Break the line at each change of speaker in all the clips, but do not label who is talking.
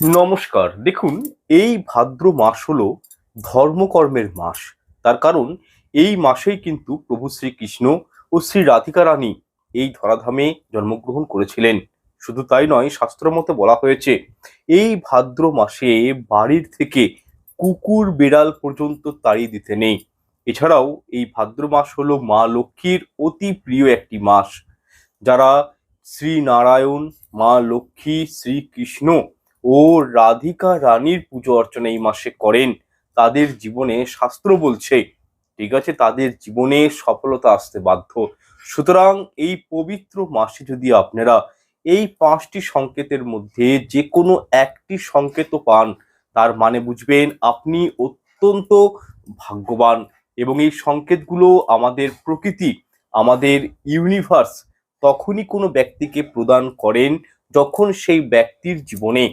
নমস্কার। দেখুন, এই ভাদ্র মাস হলো ধর্মকর্মের মাস। তার কারণ, এই মাসেই কিন্তু প্রভু শ্রীকৃষ্ণ ও শ্রী রাধিকা রানী এই ধরাধামে জন্মগ্রহণ করেছিলেন। শুধু তাই নয়, শাস্ত্র মতে বলা হয়েছে, এই ভাদ্র মাসে বাড়ির থেকে কুকুর বিড়াল পর্যন্ত তাড়িয়ে দিতে নেই। এছাড়াও, এই ভাদ্র মাস হলো মা লক্ষ্মীর অতি প্রিয় একটি মাস। যারা শ্রী নারায়ণ, মা লক্ষ্মী, শ্রীকৃষ্ণ ও রাধিকা রানীর পুজো অর্চনা এই মাসে করেন। তাদের জীবনে শাস্ত্র বলছে, ঠিক আছে, তাদের জীবনে সফলতা আসতে বাধ্য। সুতরাং এই পবিত্র মাসে যদি আপনারা এই পাঁচটি সংকেতের মধ্যে যে কোনো একটি সংকেত পান, তার মানে বুঝবেন আপনি অত্যন্ত ভাগ্যবান এবং এই সংকেতগুলো আমাদের প্রকৃতি, আমাদের ইউনিভার্স তখনই কোনো ব্যক্তিকে প্রদান করেন যখন সেই ব্যক্তির জীবনে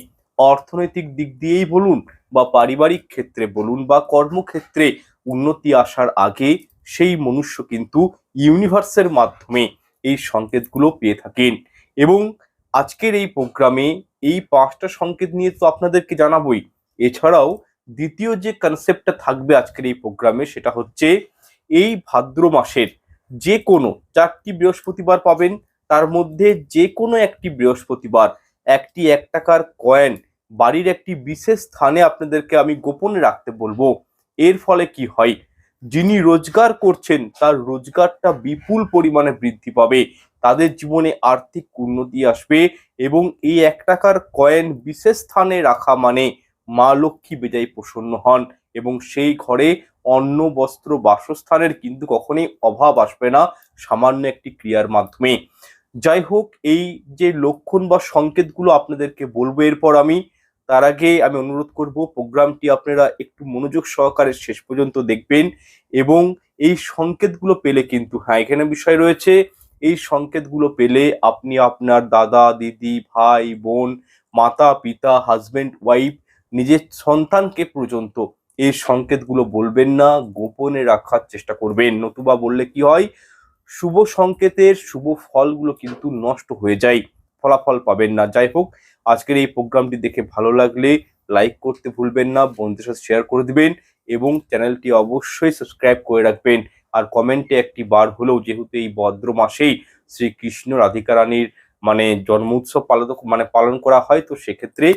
অর্থনৈতিক দিক দিয়েই বলুন বা পারিবারিক ক্ষেত্রে বলুন বা কর্মক্ষেত্রে উন্নতি আসার আগে সেই মনুষ্য কিন্তু ইউনিভার্সের মাধ্যমে এই সংকেতগুলো পেয়ে থাকেন। এবং আজকের এই প্রোগ্রামে এই পাঁচটা সংকেত নিয়ে তো আপনাদেরকে জানাবই। এছাড়াও দ্বিতীয় যে কনসেপ্টটা থাকবে আজকের এই প্রোগ্রামে সেটা হচ্ছে এই ভাদ্র মাসের যে কোনো চারটি বৃহস্পতিবার পাবেন। তার মধ্যে যে কোনো একটি বৃহস্পতিবার একটি এক টাকার কয়েন বাড়ির একটি বিশেষ স্থানে আপনাদেরকে আমি গোপনে রাখতে বলব। এর ফলে কি হয়? যিনি রোজগার করছেন, তার রোজগারটা বিপুল পরিমাণে বৃদ্ধি পাবে। তাদের জীবনে আর্থিক উন্নতি আসবে এবং এই এক টাকার কয়েন বিশেষ স্থানে রাখা মানে মা লক্ষ্মী বেজায় প্রসন্ন হন এবং সেই ঘরে অন্ন, বস্ত্র, বাসস্থানের কিন্তু কখনোই অভাব আসবে না, সামান্য একটি ক্রিয়ার মাধ্যমে। যাই হোক, এই যে লক্ষণ বা সংকেতগুলো আপনাদেরকে বলব, এরপর আমি তার আগে আমি অনুরোধ করব, প্রোগ্রামটি আপনারা একটু মনোযোগ সহকারে শেষ পর্যন্ত দেখবেন এবং এই সংকেতগুলো পেলে কিন্তু হ্যাঁ এখানে বিষয় রয়েছে, এই সংকেতগুলো পেলে আপনি আপনার দাদা, দিদি, ভাই, বোন, মাতা, পিতা হাজবেন্ড ওয়াইফ, নিজের সন্তানকে পর্যন্ত এই সংকেতগুলো বলবেন না, গোপনে রাখার চেষ্টা করবেন। নতুবা বললে কি হয়, শুভ সংকেতের শুভ ফলগুলো কিন্তু নষ্ট হয়ে যায়, ফলাফল পাবেন না। যাই হোক আজকের এই প্রোগ্রামটি দেখে ভালো লাগলে লাইক করতে ভুলবেন না, বন্ধুদের সাথে শেয়ার করে দিবেন এবং চ্যানেলটি অবশ্যই সাবস্ক্রাইব করে রাখবেন। আর কমেন্টে একটি বার হলেও যেহেতু এই ভদ্র মাসেই শ্রীকৃষ্ণ রাধিকা রানীর মানে জন্ম উৎসব মানে পালন করা হয়, তো সেক্ষেত্রে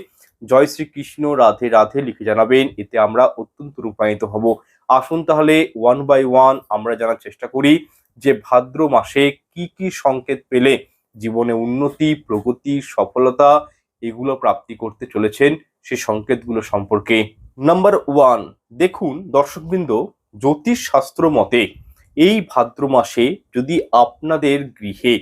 জয় শ্রীকৃষ্ণ, রাধে রাধে লিখে জানাবেন, এতে আমরা অত্যন্ত রূপায়িত হব। আসুন তাহলে ওয়ান বাই ওয়ান আমরা জানার চেষ্টা করি যে ভাদ্র মাসে কি কি সংকেত পেলে জীবনে উন্নতি, প্রগতি, সফলতা এগুলো প্রাপ্তি করতে চলেছেন সে সংকেতগুলো সম্পর্কে। নাম্বার ওয়ান দেখুন দর্শকবৃন্দ জ্যোতিষ শাস্ত্র মতে এই ভাদ্র মাসে যদি আপনাদের গৃহে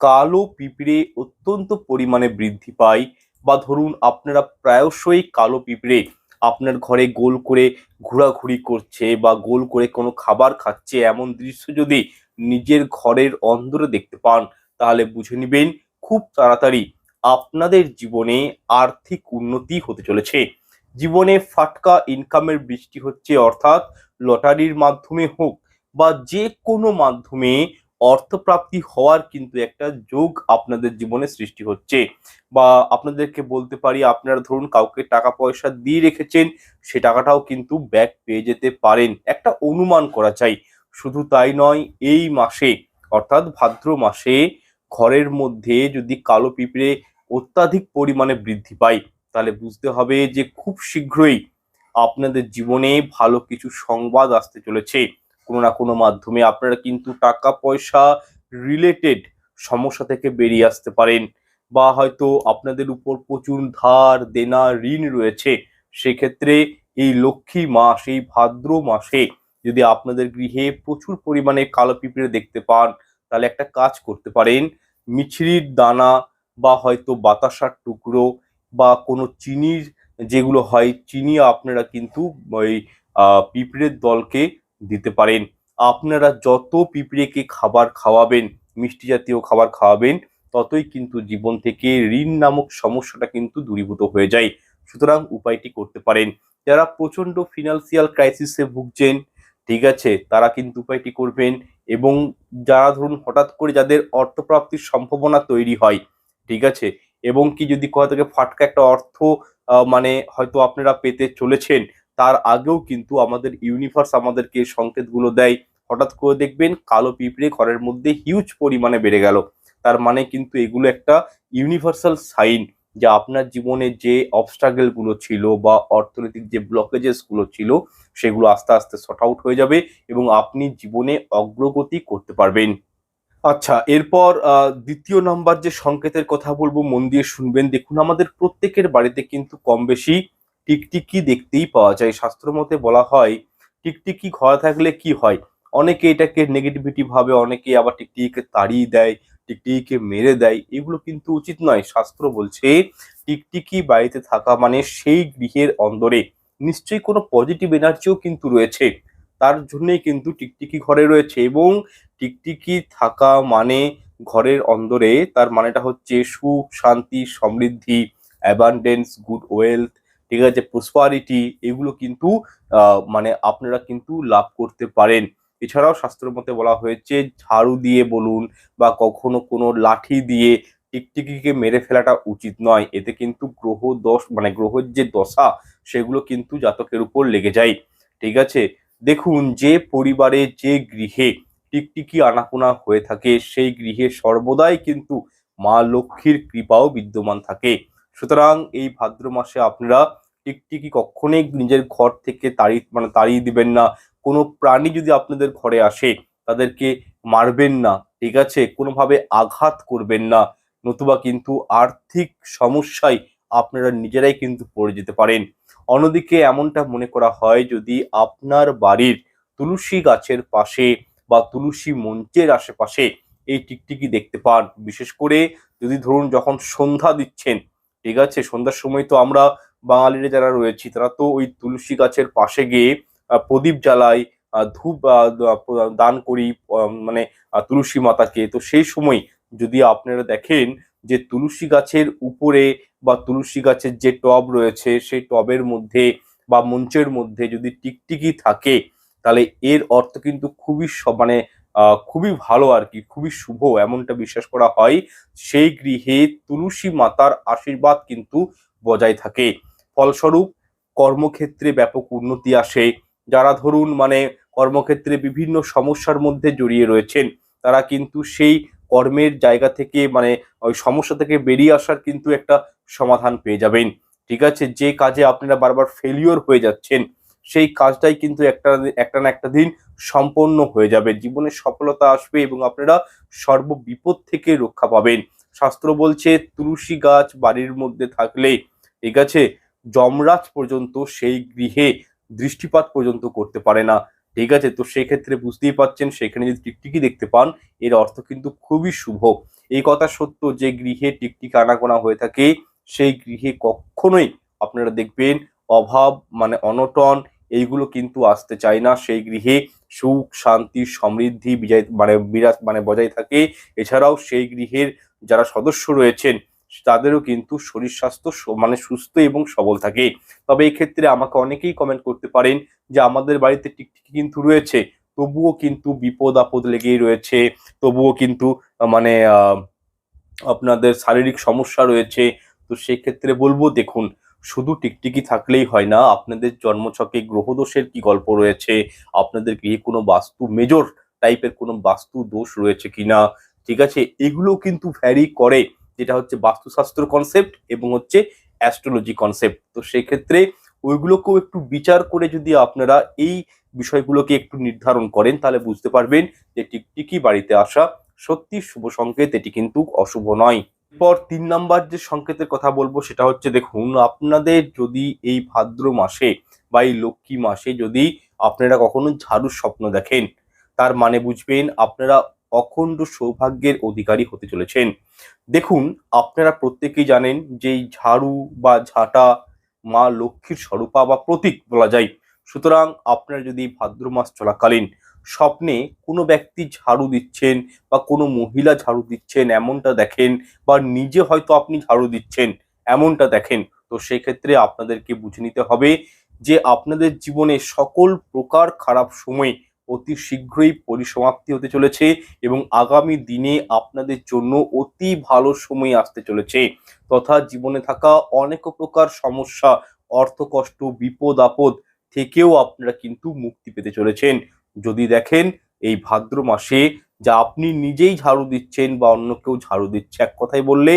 কালো পিঁপড়ে অত্যন্ত পরিমাণে বৃদ্ধি পায় বা ধরুন আপনারা প্রায়শই কালো পিঁপড়ে আপনার ঘরে গোল করে ঘোরাঘুরি করছে বা গোল করে কোনো খাবার খাচ্ছে এমন দৃশ্য যদি নিজের ঘরের অন্দরে দেখতে পান, তাহলে বুঝে নেবেন খুব তাড়াতাড়ি আপনাদের জীবনে আর্থিক উন্নতি হতে চলেছে। জীবনে ফাটকা ইনকামের বৃষ্টি হচ্ছে, অর্থাৎ লটারির মাধ্যমে হোক বা যে কোনো মাধ্যমে অর্থপ্রাপ্তি হওয়ার কিন্তু একটা যোগ আপনাদের জীবনে সৃষ্টি হচ্ছে। বা আপনাদেরকে বলতে পারি, আপনারা ধরুন কাউকে টাকা পয়সা দিয়ে রেখেছেন, সে টাকাটাও কিন্তু ব্যাক পেয়ে যেতে পারেন। একটা অনুমান করা চাই, শুধু তাই নয়, এই মাসে, অর্থাৎ ভাদ্র মাসে, ঘরের মধ্যে যদি কালো পিঁপড়ে অত্যাধিক পরিমাণে বৃদ্ধি পায়। তাহলে বুঝতে হবে যে খুব শীঘ্রই আপনাদের জীবনে ভালো কিছু সংবাদ আসতে চলেছে। কোনো না কোনো মাধ্যমে আপনারা কিন্তু টাকা পয়সা রিলেটেড সমস্যা থেকে বেরিয়ে আসতে পারেন বা হয়তো আপনাদের উপর প্রচুর ধার, দেনা, ঋণ রয়েছে। সেক্ষেত্রে এই লক্ষ্মী মাস, এই ভাদ্র মাসে যদি আপনাদের গৃহে প্রচুর পরিমাণে কালো পিঁপড়ে দেখতে পান, তাহলে একটা কাজ করতে পারেন। মিছরির দানা বা হয়তো বাতাসার টুকরো বা কোনো চিনির যেগুলো হয়, চিনি আপনারা কিন্তু ওই পিঁপড়ের দলকে দিতে পারেন। আপনারা যত পিঁপড়েকে খাবার খাওয়াবেন, মিষ্টি জাতীয় খাবার খাওয়াবেন, ততই কিন্তু জীবন থেকে ঋণ নামক সমস্যাটা কিন্তু দূরীভূত হয়ে যায়। সুতরাং উপায়টি করতে পারেন। যারা প্রচণ্ড ফিনান্সিয়াল ক্রাইসিসে ভুগছেন, ঠিক আছে, তারা কিন্তু উপায়টি করবেন এবং যারা ধরুন হঠাৎ করে যাদের অর্থপ্রাপ্তির সম্ভাবনা তৈরি হয় ঠিক আছে? এবং কি যদি কোথা থেকে ফাটকা একটা অর্থ মানে হয়তো আপনারা পেতে চলেছেন, তার আগেও কিন্তু আমাদের ইউনিভার্স আমাদেরকে সংকেতগুলো দেয়। হঠাৎ করে দেখবেন কালো পিঁপড়ে ঘরের মধ্যে হিউজ পরিমাণে বেড়ে গেল। তার মানে কিন্তু এগুলো একটা ইউনিভার্সাল সাইন যে আপনার জীবনে যে অবস্ট্রাগলগুলো ছিল বা অর্থনৈতিক যে ব্লকেজেসগুলো ছিল, সেগুলো আস্তে আস্তে শর্ট আউট হয়ে যাবে এবং আপনি জীবনে অগ্রগতি করতে পারবেন। আচ্ছা এরপর দ্বিতীয় নাম্বার যে সংকেতের কথা বলব, মন দিয়ে শুনবেন। দেখুন, আমাদের প্রত্যেকের বাড়িতে কিন্তু কম বেশি টিকটিকি দেখতেই পাওয়া যায়। শাস্ত্র মতে বলা হয়, টিকটিকি ঘরে থাকলে কি হয়? অনেকে এটাকে নেগেটিভিটি ভাবে, অনেকে আবার টিকটিকিকে তাড়িয়ে দেয়, টিকটিকিকে মেরে দেয়। এগুলো কিন্তু উচিত নয়। শাস্ত্র বলছে, টিকটিকি বাড়িতে থাকা মানে সেই গৃহের অন্দরে। নিশ্চয়ই কোনো পজিটিভ এনার্জিও কিন্তু রয়েছে। তার জন্যই কিন্তু টিকটিকি ঘরে রয়েছে এবং টিকটিকি থাকা মানে ঘরের অন্দরে তার মানেটা হচ্ছে সুখ, শান্তি, সমৃদ্ধি অ্যাবান্ডেন্স গুড ওয়েলথ ঠিক আছে প্রসপারিটি এগুলো কিন্তু মানে আপনারা কিন্তু লাভ করতে পারেন। এছাড়াও শাস্ত্রের মতে বলা হয়েছে, ঝাড়ু দিয়ে বলুন বা কখনো কোনো লাঠি দিয়ে টিকটিকিকে মেরে ফেলাটা উচিত নয়। এতে কিন্তু গ্রহ দশ মানে গ্রহের যে দশা, সেগুলো কিন্তু জাতকের উপর লেগে যায়। ঠিক আছে? দেখুন, যে পরিবারে, যে গৃহে টিকটিকি আনাগোনা হয়ে থাকে, সেই গৃহে সর্বদাই কিন্তু মা লক্ষ্মীর কৃপাও বিদ্যমান থাকে। সুতরাং এই ভাদ্র মাসে আপনারা টিকটিকি কখনোই নিজের ঘর থেকে তাড়ি মানে তাড়িয়ে দিবেন না। কোনো প্রাণী যদি আপনাদের ঘরে আসে, তাদেরকে মারবেন না, ঠিক আছে? কোনোভাবে আঘাত করবেন না। নতুবা কিন্তু আর্থিক সমস্যায় আপনারা নিজেরাই কিন্তু পড়ে যেতে পারেন। অন্যদিকে এমনটা মনে করা হয় যদি আপনার বাড়ির তুলসী গাছের পাশে বা তুলসী মঞ্চের আশেপাশে এই টিকটিকি দেখতে পান, বিশেষ করে যদি ধরুন যখন সন্ধ্যা দিচ্ছেন, ঠিক আছে? সন্ধ্যার সময় তো আমরা বাঙালিরা যারা রয়েছি, তারা তো ওই তুলসী গাছের পাশে গিয়ে প্রদীপ জ্বালাই ধূপ দান করি মানে তুলসী মাতাকে। তো সেই সময় যদি আপনারা দেখেন যে তুলসী গাছের উপরে বা তুলসী গাছের যে টব রয়েছে, সেই টবের মধ্যে বা মঞ্চের মধ্যে যদি টিকটিকি থাকে, তাহলে এর অর্থ কিন্তু খুবই মানে খুবই ভালো আর কি, খুবই শুভ, এমনটা বিশ্বাস করা হয়। সেই গৃহে তুলসী মাতার আশীর্বাদ কিন্তু বজায় থাকে। ফলস্বরূপ, কর্মক্ষেত্রে ব্যাপক উন্নতি আসে। যারা ধরুন মানে কর্মক্ষেত্রে বিভিন্ন সমস্যার মধ্যে জড়িয়ে রয়েছেন, তারা কিন্তু সেই কর্মের জায়গা থেকে মানে ওই সমস্যা থেকে বেরিয়ে আসার কিন্তু একটা সমাধান পেয়ে যাবেন। ঠিক আছে? যে কাজে আপনারা বারবার ফেলিওর হয়ে যাচ্ছেন, সেই কাজটাই কিন্তু একটা একটা না একটা দিন সম্পন্ন হয়ে যাবে। জীবনে সফলতা আসবে এবং আপনারা সর্ববিপদ থেকে রক্ষা পাবেন। শাস্ত্র বলছে, তুলসী গাছ বাড়ির মধ্যে থাকলে, ঠিক আছে? যমরাজ পর্যন্ত সেই গৃহে দৃষ্টিপাত পর্যন্ত করতে পারে না। ঠিক আছে? তো সেক্ষেত্রে বুঝতেই পাচ্ছেন সেখানে যদি টিকটিকি দেখতে পান, এর অর্থ কিন্তু খুবই শুভ। এই কথা সত্য যে গৃহে টিকটিকি আনাগোনা হয়ে থাকে, সেই গৃহে কখনোই আপনারা দেখবেন অভাব মানে অনটন, এইগুলো কিন্তু আসতে চায় না। সেই গৃহে সুখ, শান্তি, সমৃদ্ধি বিজয় মানে বিরাজ মানে বজায় থাকে। এছাড়াও সেই গৃহের যারা সদস্য রয়েছেন তাদেরও কিন্তু শরীর স্বাস্থ্য মানে সুস্থ এবং সবল থাকে। তবে এই ক্ষেত্রে আমাকে অনেকেই কমেন্ট করতে পারেন যে, আমাদের বাড়িতে টিকটিকি কিন্তু রয়েছে, তবুও কিন্তু বিপদ আপদ লেগেই রয়েছে, তবুও কিন্তু মানে আপনাদের শারীরিক সমস্যা রয়েছে। তো সেই ক্ষেত্রে বলব, দেখুন, শুধু টিকটিকি থাকলেই হয় না, আপনাদের জন্মছকে গ্রহদোষের কি গল্প রয়েছে? আপনাদের গৃহে কোনো বাস্তু মেজর টাইপের কোনো বাস্তু দোষ রয়েছে কিনা? ঠিক আছে? এগুলো কিন্তু ভ্যারি করে। যেটা হচ্ছে বাস্তুশাস্ত্র কনসেপ্ট এবং হচ্ছে অ্যাস্ট্রোলজি কনসেপ্ট তো সেই ক্ষেত্রে ওইগুলোকেও একটু বিচার করে যদি আপনারা এই বিষয়গুলোকে একটু নির্ধারণ করেন, তাহলে বুঝতে পারবেন যে টিকটিকি বাড়িতে আসা সত্যি শুভ সংকেত, এটি কিন্তু অশুভ নয়। পর তিন নাম্বার যে সংকেতের কথা বলব, সেটা হচ্ছে দেখুন, আপনাদের যদি এই ভাদ্র মাসে বা এই লক্ষ্মী মাসে যদি আপনারা কখনো ঝাড়ুর স্বপ্ন দেখেন, তার মানে বুঝবেন আপনারা অখণ্ড সৌভাগ্যের অধিকারী হতে চলেছেন। দেখুন, আপনারা প্রত্যেকেই জানেন যে ঝাড়ু বা ঝাঁটা মা লক্ষ্মীর স্বরূপা বা প্রতীক বলা যায়। সুতরাং আপনারা যদি ভাদ্র মাস চলাকালীন স্বপ্নে কোনো ব্যক্তি ঝাড়ু দিচ্ছেন বা কোনো মহিলা ঝাড়ু দিচ্ছেন এমনটা দেখেন বা নিজে হয়তো আপনি ঝাড়ু দিচ্ছেন এমনটা দেখেন, তো সেক্ষেত্রে আপনাদেরকে বুঝে নিতে হবে যে আপনাদের জীবনে সকল প্রকার খারাপ সময় অতি শীঘ্রই পরিসমাপ্তি হতে চলেছে এবং আগামী দিনে আপনাদের জন্য অতি ভালো সময় আসতে চলেছে। তথা জীবনে থাকা অনেক প্রকার সমস্যা অর্থকষ্ট বিপদ, আপদ থেকেও আপনারা কিন্তু মুক্তি পেতে চলেছেন। যদি দেখেন, এই ভাদ্র মাসে যা আপনি নিজেই ঝাড়ু দিচ্ছেন বা অন্য কেউ ঝাড়ু দিচ্ছে, এক কথায় বললে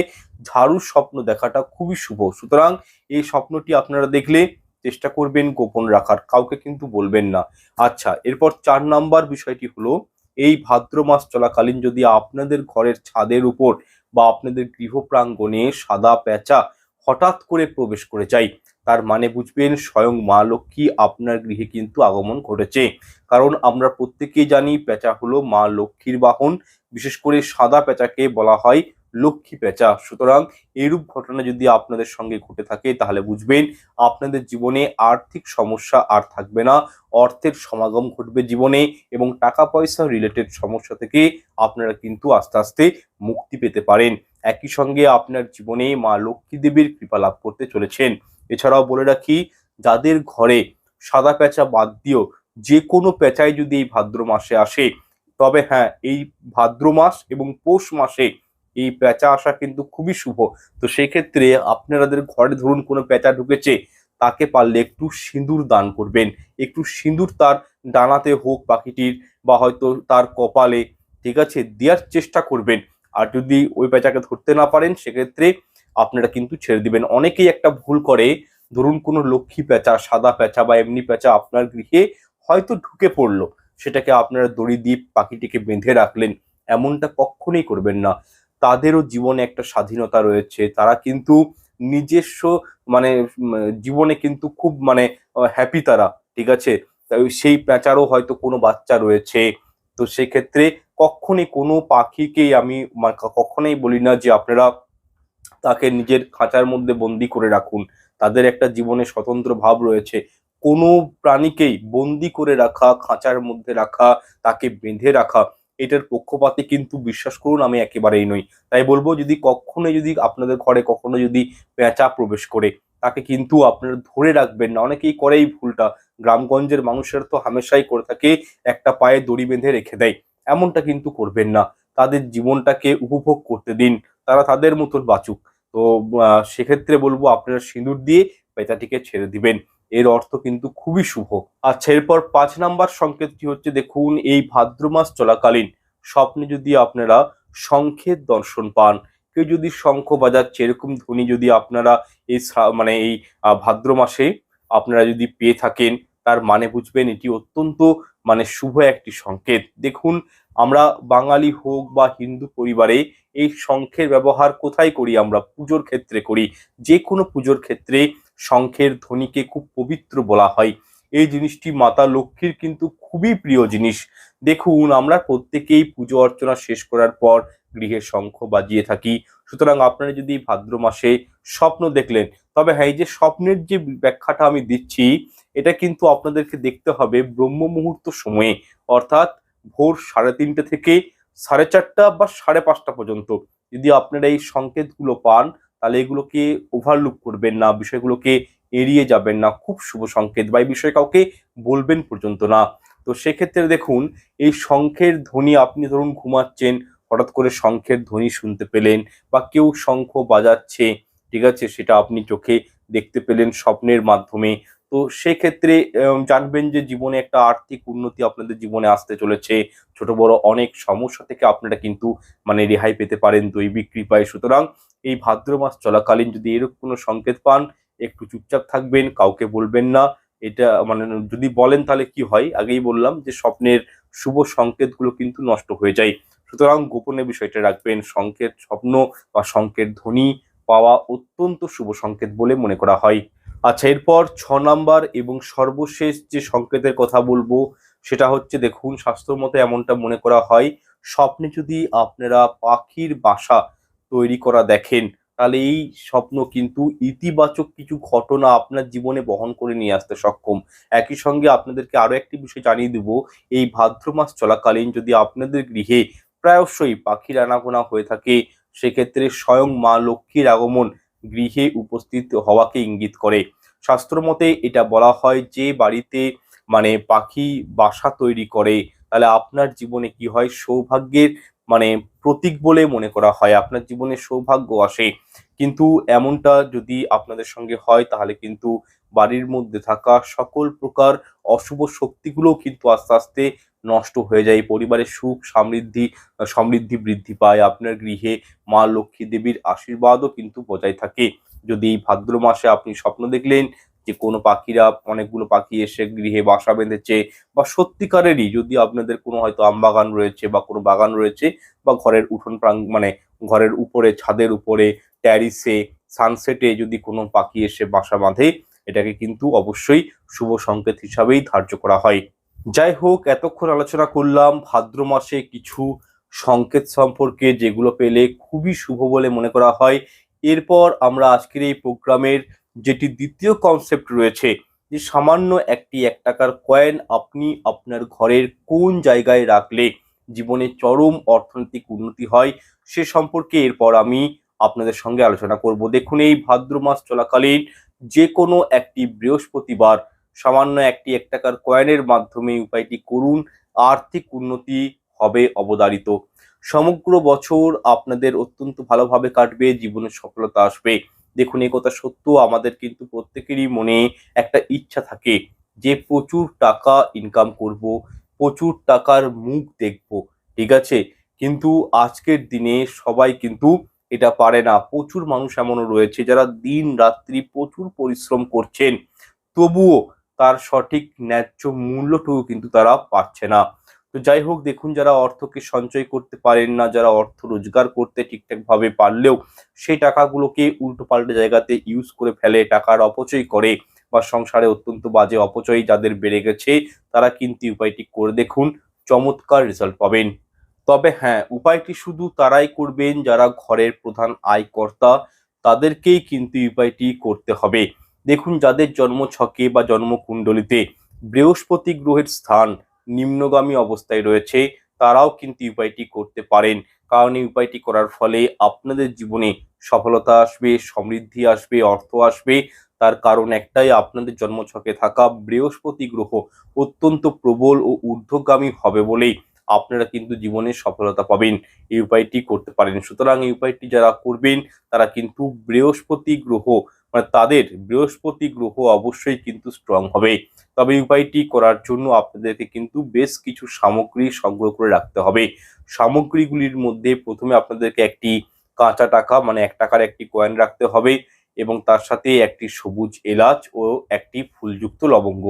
ঝাড়ুর স্বপ্ন দেখাটা খুবই শুভ। সুতরাং এই স্বপ্নটি আপনারা দেখলে চেষ্টা করবেন গোপন রাখার, কাউকে কিন্তু বলবেন না। আচ্ছা এরপর চার নাম্বার বিষয়টি হলো, এই ভাদ্র মাস চলাকালীন যদি আপনাদের ঘরের ছাদের উপর বা আপনাদের গৃহ প্রাঙ্গণে সাদা পেঁচা হঠাৎ করে প্রবেশ করে যায়, তার মানে বুঝবেন স্বয়ং মা লক্ষ্মী আপনার গৃহে কিন্তু আগমন ঘটেছে। কারণ আমরা প্রত্যেকেই জানি পেঁচা হলো মা লক্ষ্মীর বাহন, বিশেষ করে সাদা পেঁচাকে বলা হয় লক্ষ্মী পেঁচা। সুতরাং এরূপ ঘটনা যদি আপনাদের সঙ্গে ঘটে থাকে, তাহলে বুঝবেন আপনাদের জীবনে আর্থিক সমস্যা আর থাকবে না। অর্থের সমাগম ঘটবে জীবনে এবং টাকা পয়সা রিলেটেড সমস্যা থেকে আপনারা কিন্তু আস্তে আস্তে মুক্তি পেতে পারেন। একই সঙ্গে আপনার জীবনে মা লক্ষ্মী দেবীর কৃপা লাভ করতে চলেছেন। এছাড়াও বলে রাখি, যাদের ঘরে সাদা পেঁচা বাদ দিয়েও যে কোনো পেঁচাই যদি এই ভাদ্র মাসে আসে, তবে হ্যাঁ এই ভাদ্র মাস এবং পৌষ মাসে এই পেঁচা আসা কিন্তু খুবই শুভ। তো সেক্ষেত্রে আপনাদের ঘরে ধরুন কোনো পেঁচা ঢুকেছে, তাকে পারলে একটু সিঁদুর দান করবেন। একটু সিঁদুর তার ডানাতে হোক পাখিটির বা হয়তো তার কপালে, ঠিক আছে? দেওয়ার চেষ্টা করবেন। আর যদি ওই পেঁচাকে ধরতে না পারেন, সেক্ষেত্রে আপনারা কিন্তু ছেড়ে দিবেন। অনেকেই একটা ভুল করে। ধরুন কোনো লক্ষ্মী পেঁচা সাদা পেঁচা বা এমনি পেঁচা আপনার গৃহে হয়তো ঢুকে পড়ল। সেটাকে আপনারা দড়ি দিয়ে পাখিটিকে বেঁধে রাখলেন। এমনটা কখনোই করবেন না। তাদেরও জীবনে একটা স্বাধীনতা রয়েছে। তারা কিন্তু নিজস্ব মানে জীবনে কিন্তু খুব মানে হ্যাপি তারা, ঠিক আছে? সেই প্যাঁচারও হয়তো কোনো বাচ্চা রয়েছে। তো সেক্ষেত্রে কখনই কোনো পাখিকেই আমি মা- কখনোই বলি না যে আপনারা তাকে নিজের খাঁচার মধ্যে বন্দি করে রাখুন। তাদের একটা জীবনে স্বতন্ত্র ভাব রয়েছে। কোনো প্রাণীকেই বন্দি করে রাখা, খাঁচার মধ্যে রাখা, তাকে বেঁধে রাখা এটার পক্ষপাতে কিন্তু বিশ্বাস করুন, আমি একেবারেই নই। তাই বলব, যদি কখনো যদি আপনাদের ঘরে কখনো যদি পেঁচা প্রবেশ করে, তাকে কিন্তু আপনারা ধরে রাখবেন না। অনেকেই করে এই ভুলটা। গ্রামগঞ্জের মানুষের তো হামেশাই করে থাকে, একটা পায়ে দড়ি বেঁধে রেখে দেয়। এমনটা কিন্তু করবেন না। তাদের জীবনটাকে উপভোগ করতে দিন। তারা তাদের মতন বাঁচুক। তো সেক্ষেত্রে বলব, আপনারা সিঁদুর দিয়ে পেঁচাটিকে ছেড়ে দিবেন। এর অর্থ কিন্তু খুবই শুভ। আচ্ছা এরপর পাঁচ নাম্বার সংকেতটি হচ্ছে, দেখুন, এই ভাদ্র মাস চলাকালীন স্বপ্নে যদি আপনারা শঙ্খের দর্শন পান, কেউ যদি শঙ্খ বাজাচ্ছে, এরকম ধ্বনি যদি আপনারা এই মানে এই ভাদ্র মাসে আপনারা যদি পেয়ে থাকেন, তার মানে বুঝবেন এটি অত্যন্ত মানে শুভ একটি সংকেত। দেখুন, আমরা বাঙালি হোক বা হিন্দু পরিবারে এই শঙ্খের ব্যবহার কোথায় করি, আমরা পুজোর ক্ষেত্রে করি। যে কোনো পুজোর ক্ষেত্রে শঙ্খের ধ্বনিকে খুব পবিত্র বলা হয়। এই জিনিসটি মাতা লক্ষ্মীর কিন্তু খুবই প্রিয় জিনিস। দেখুন, আমরা প্রত্যেকেই পুজো অর্চনা শেষ করার পর গৃহে শঙ্খ বাজিয়ে থাকি। সুতরাং আপনারা যদি ভাদ্র মাসে স্বপ্ন দেখলেন, তবে হ্যাঁ এই যে স্বপ্নের যে ব্যাখ্যাটা আমি দিচ্ছি, এটা কিন্তু আপনাদেরকে দেখতে হবে ব্রহ্ম মুহূর্ত সময়ে। অর্থাৎ ভোর সাড়ে তিনটে থেকে সাড়ে চারটা বা সাড়ে পাঁচটা পর্যন্ত। যদি আপনারা এই সংকেতগুলো পান তাহলে এগুলোকে ওভারলুক করবেন না, বিষয়গুলোকে এড়িয়ে যাবেন না, খুব শুভ সংকেত বা এই বিষয়ে কাউকে বলবেন পর্যন্ত না। তো সেক্ষেত্রে দেখুন, এই শঙ্খের ধ্বনি আপনি ধরুন ঘুমাচ্ছেন, হঠাৎ করে শঙ্খের ধ্বনি শুনতে পেলেন বা কেউ শঙ্খ বাজাচ্ছে, ঠিক আছে, সেটা আপনি চোখে দেখতে পেলেন স্বপ্নের মাধ্যমে। তো সেক্ষেত্রে জানবেন যে জীবনে একটা আর্থিক উন্নতি আপনাদের জীবনে আসতে চলেছে। ছোট বড় অনেক সমস্যা থেকে আপনারা কিন্তু মানে রেহাই পেতে পারেন দৈবিক কৃপায়। সুতরাং এই ভাদ্র মাস চলাকালীন যদি এরকম কোনো সংকেত পান, একটু চুপচাপ থাকবেন, কাউকে বলবেন না। এটা মানে যদি বলেন তাহলে কি হয়? আগেই বললাম যে স্বপ্নের শুভ সংকেতগুলো কিন্তু নষ্ট হয়ে যায়। সুতরাং গোপনে বিষয়টা রাখবেন, সংকেত স্বপ্ন বা সংকেত ধ্বনি পাওয়া অত্যন্ত শুভ সংকেত বলে মনে করা হয়। আচ্ছা এরপর ছ নাম্বার এবং সর্বশেষ যে সংকেতের কথা বলব, সেটা হচ্ছে দেখুন শাস্ত্র মতে এমনটা মনে করা হয়, স্বপ্নে যদি আপনারা পাখির বাসা তৈরি করা দেখেন, তাহলে এই স্বপ্ন কিন্তু ইতিবাচক কিছু ঘটনা আপনার জীবনে বহন করে নিয়ে আসতে সক্ষম। একই সঙ্গে আপনাদেরকে আরও একটি বিষয় জানিয়ে দেব, এই ভাদ্র মাস চলাকালীন যদি আপনাদের গৃহে প্রায়শই পাখির আনাগোনা হয়ে থাকে, সেক্ষেত্রে স্বয়ং মা লক্ষ্মীর আগমন গৃহে উপস্থিত হওয়াকে ইঙ্গিত করে। শাস্ত্র মতে এটা বলা হয় যে বাড়িতে মানে পাখি বাসা তৈরি করে, তাহলে আপনার জীবনে কি হয়? সৌভাগ্যের মানে প্রতীক বলে মনে করা হয়, আপনার জীবনে সৌভাগ্য আসে। কিন্তু এমনটা যদি আপনাদের সঙ্গে হয়, তাহলে কিন্তু বাড়ির মধ্যে থাকা সকল প্রকার অশুভ শক্তিগুলো কিন্তু আস্তে আস্তে নষ্ট হয়ে যায়। পরিবারের সুখ সমৃদ্ধি সমৃদ্ধি বৃদ্ধি পায়। আপনার গৃহে মা লক্ষ্মী দেবীর আশীর্বাদও কিন্তু বজায় থাকে। যদি এই ভাদ্র মাসে আপনি স্বপ্ন দেখলেন যে কোনো পাখিরা অনেকগুলো পাখি এসে গৃহে বাসা বেঁধেছে বা সত্যিকারেরই যদি আপনাদের কোনো হয়তো আম বাগান রয়েছে বা কোনো বাগান রয়েছে বা ঘরের উঠোন প্রাং মানে ঘরের উপরে, ছাদের উপরে ট্যারিসে সানসেটে যদি কোনো পাখি এসে বাসা বাঁধে, এটাকে কিন্তু অবশ্যই শুভ সংকেত হিসাবেই ধার্য করা হয়। যাই হোক, এতক্ষণ আলোচনা করলাম ভাদ্র মাসে কিছু সংকেত সম্পর্কে যেগুলো পেলে খুবই শুভ বলে মনে করা হয়। এরপর আমরা আজকের এই প্রোগ্রামের যেটি দ্বিতীয় কনসেপ্ট রয়েছে যে সামান্য একটি এক টাকার কয়েন আপনি আপনার ঘরের কোন জায়গায় রাখলে জীবনে চরম অর্থনৈতিক উন্নতি হয় সে সম্পর্কে এরপর আমি আপনাদের সঙ্গে আলোচনা করব। দেখুন, এই ভাদ্র মাস চলাকালীন যে কোনো একটি বৃহস্পতিবার সামান্য একটি এক টাকার কয়েনের মাধ্যমে উপায়টি করুন, আর্থিক উন্নতি হবে অবদারিত। সমগ্র বছর আপনাদের অত্যন্ত ভালোভাবে কাটবে জীবনে সফলতা আসবে। দেখুন, এই কথা সত্য আমাদের কিন্তু প্রত্যেকেরই মনে একটা ইচ্ছা থাকে যে প্রচুর টাকা ইনকাম করব, প্রচুর টাকার মুখ দেখব, ঠিক আছে? কিন্তু আজকের দিনে সবাই কিন্তু এটা পারে না। প্রচুর মানুষ এমনও রয়েছে যারা দিন রাত্রি প্রচুর পরিশ্রম করছেন, তবুও তার সঠিক ন্যায্য মূল্যটুকু কিন্তু তারা পাচ্ছে না। তো যাই হোক, দেখুন যারা অর্থকে সঞ্চয় করতে পারেন না, যারা অর্থ রোজগার করতে ঠিকঠাক ভাবে পারলেও সেই টাকাগুলোকে উল্টো পাল্টে জায়গাতে ইউজ করে ফেলে, টাকার অপচয় করে বা সংসারে অত্যন্ত বাজে অপচয় যাদের বেড়ে গেছে, তারা কিন্তু উপায়টি করে দেখুন, চমৎকার রেজাল্ট পাবেন। তবে হ্যাঁ উপায়টি শুধু তারাই করবেন, যারা ঘরের প্রধান আয়কর্তা, তাদেরকেই কিন্তু উপায়টি করতে হবে। দেখুন, যাদের জন্ম ছকে বা জন্মকুণ্ডলিতে বৃহস্পতি গ্রহের স্থান নিম্নগামী অবস্থায় রয়েছে, তারাও কিন্তু উপায়টি করতে পারেন। কারণ এই উপায়টি করার ফলে আপনাদের জীবনে সফলতা আসবে, সমৃদ্ধি আসবে, অর্থ আসবে। তার কারণ একটাই, আপনাদের জন্মছকে থাকা বৃহস্পতি গ্রহ অত্যন্ত প্রবল ও ঊর্ধ্বগামী হবে বলেই আপনারা কিন্তু জীবনে সফলতা পাবেন। এই উপায়টি করতে পারেন। সুতরাং এই উপায়টি যারা করবেন, তারা কিন্তু বৃহস্পতি গ্রহ মানে তাদের বৃহস্পতি গ্রহ অবশ্যই কিন্তু স্ট্রং হবে। তবে উপায়টি করার জন্য আপনাদেরকে কিন্তু বেশ কিছু সামগ্রী সংগ্রহ করে রাখতে হবে। সামগ্রীগুলির মধ্যে প্রথমে আপনাদেরকে একটি কাঁচা টাকা মানে এক টাকার একটি কয়েন রাখতে হবে এবং তার সাথে একটি সবুজ এলাচ ও একটি ফুলযুক্ত লবঙ্গ।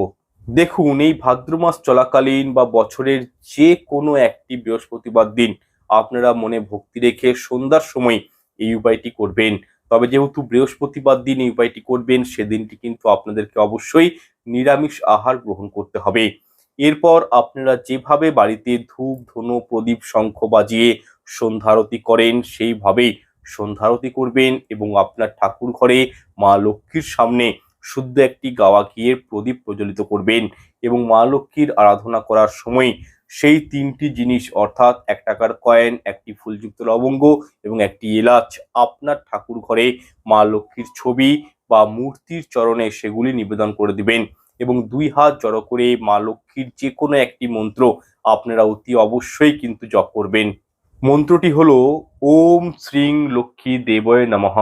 দেখুন, এই ভাদ্র মাস চলাকালীন বা বছরের যে কোনো একটি বৃহস্পতিবার দিন আপনারা মনে ভক্তি রেখে সন্ধ্যার সময় এই উপায়টি করবেন। তবে যেহেতু বৃহস্পতিবার দিন এই উপায়টি করবেন, সেদিনটি কিন্তু আপনাদেরকে অবশ্যই নিরামিষ আহার গ্রহণ করতে হবে। এরপর আপনারা যেভাবে বাড়িতে ধূপ, ধনু, প্রদীপ, শঙ্খ বাজিয়ে সন্ধ্যারতি করেন, সেইভাবেই সন্ধ্যারতি করবেন এবং আপনার ঠাকুর ঘরে মা লক্ষ্মীর সামনে শুদ্ধ একটি গাওয়া ঘিয়ের প্রদীপ প্রজ্বলিত করবেন এবং মা লক্ষ্মীর আরাধনা করার সময় সেই তিনটি জিনিস, অর্থাৎ এক টাকার কয়েন একটি ফুলযুক্ত লবঙ্গ এবং একটি এলাচ, আপনার ঠাকুর ঘরে মা লক্ষ্মীর ছবি বা মূর্তির চরণে সেগুলি নিবেদন করে দিবেন এবং দুই হাত জড়ো করে মা লক্ষ্মীর যে কোনো একটি মন্ত্র আপনারা অতি অবশ্যই কিন্তু জপ করবেন। মন্ত্রটি হলো, ওম শ্রীং লক্ষ্মী দেবয় নমঃ।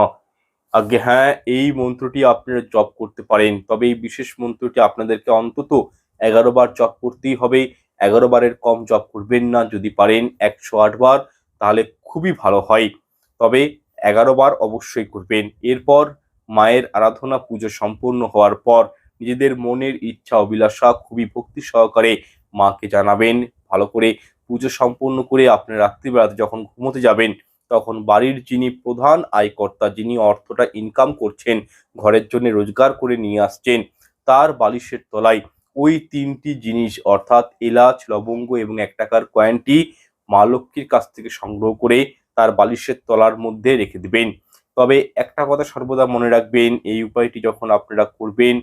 আগে হ্যাঁ এই মন্ত্রটি আপনারা জপ করতে পারেন, তবে এই বিশেষ মন্ত্রটি আপনাদেরকে অন্তত এগারো বার জপ করতেই হবে। এগারো বারের কম জব করবেন না, যদি পারেন একশো আট বার, তাহলে খুবই ভালো হয়। তবে এগারো বার অবশ্যই করবেন। এরপর মায়ের আরাধনা পুজো সম্পূর্ণ হওয়ার পর নিজেদের মনের ইচ্ছা, অভিলাষা খুবই ভক্তি সহকারে মাকে জানাবেন। ভালো করে পুজো সম্পূর্ণ করে আপনার রাত্রিবেলাতে যখন ঘুমোতে যাবেন, তখন বাড়ির যিনি প্রধান আয়কর্তা, যিনি অর্থটা ইনকাম করছেন, ঘরের জন্য রোজগার করে নিয়ে আসছেন, তার বালিশের তলায় ওই তিনটি জিনিস, অর্থাৎ এলাচ, লবঙ্গ এবং এক টাকার কয়েনটি মা লক্ষ্মীর কাছ থেকে সংগ্রহ করে তার বালিশের তলার মধ্যে রেখে দিবেন। তবে একটা কথা সর্বদা মনে রাখবেন, এই উপায়টি যখন আপনারা করবেন,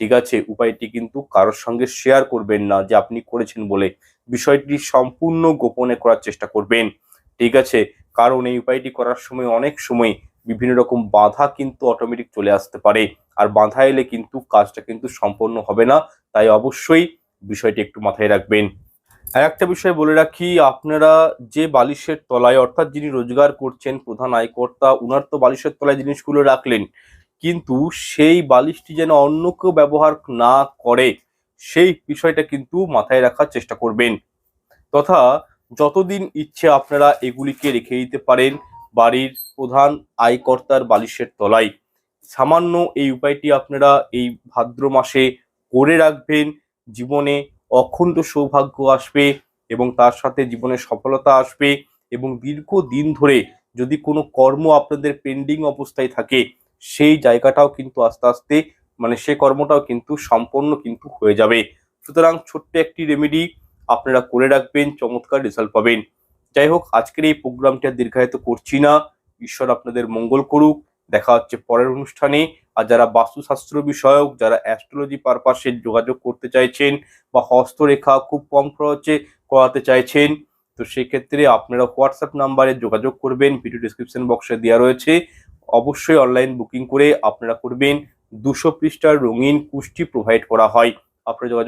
ঠিক আছে, উপায়টি কিন্তু কারোর সঙ্গে শেয়ার করবেন না যে আপনি করেছেন বলে। বিষয়টি সম্পূর্ণ গোপনে করার চেষ্টা করবেন, ঠিক আছে? কারণ এই উপায়টি করার সময় অনেক সময় বিভিন্ন রকম বাধা কিন্তু অটোমেটিক চলে আসতে পারে। আর বাধা এলে কিন্তু কাজটা কিন্তু সম্পন্ন হবে না। তাই অবশ্যই বিষয়টি একটু মাথায় রাখবেন। আর একটা বিষয় বলে রাখি, আপনারা যে বালিশের তলায়, অর্থাৎ যিনি রোজগার করছেন, প্রধান আয়কর্তা, উনার তো বালিশের তলায় জিনিসগুলো রাখলেন। কিন্তু সেই বালিশটি যেন অন্য কেউ ব্যবহার না করে, সেই বিষয়টা কিন্তু মাথায় রাখার চেষ্টা করবেন। তথা যতদিন ইচ্ছে আপনারা এগুলিকে রেখে দিতে পারেন, বাড়ির প্রধান আয়কর্তার বালিশের তলায়। সামান্য এই উপায়টি আপনারা এই ভাদ্র মাসে করে রাখবেন। জীবনে অখণ্ড সৌভাগ্য আসবে এবং তার সাথে জীবনে সফলতা আসবে এবং দীর্ঘ দিন ধরে যদি কোনো কর্ম আপনাদের পেন্ডিং অবস্থায় থাকে, সেই জায়গাটাও কিন্তু আস্তে আস্তে মানে সে কর্মটাও কিন্তু সম্পন্ন কিন্তু হয়ে যাবে। সুতরাং ছোট্ট একটি রেমেডি আপনারা করে রাখবেন, চমৎকার রেজাল্ট পাবেন। যাই হোক, আজকের এই প্রোগ্রামটি দীর্ঘায়িত করছি না। ঈশ্বর আপনাদের মঙ্গল করুক। দেখা হচ্ছে পরের অনুষ্ঠানে। আর যারা বাস্তুশাস্ত্র বিষয়ক, যারা অ্যাস্ট্রোলজি পারপাসে যোগাযোগ করতে চাইছেন বা হস্তরেখা খুব কম খরচে করাতে চাইছেন, তো সেক্ষেত্রে আপনারা হোয়াটসঅ্যাপ নাম্বারে যোগাযোগ করবেন। ভিডিও ডিসক্রিপশন বক্সে দেওয়া রয়েছে। অবশ্যই অনলাইন বুকিং করে আপনারা করবেন। দুশো পৃষ্ঠার রঙিন কুষ্টি প্রোভাইড করা হয়। আপনারা যোগাযোগ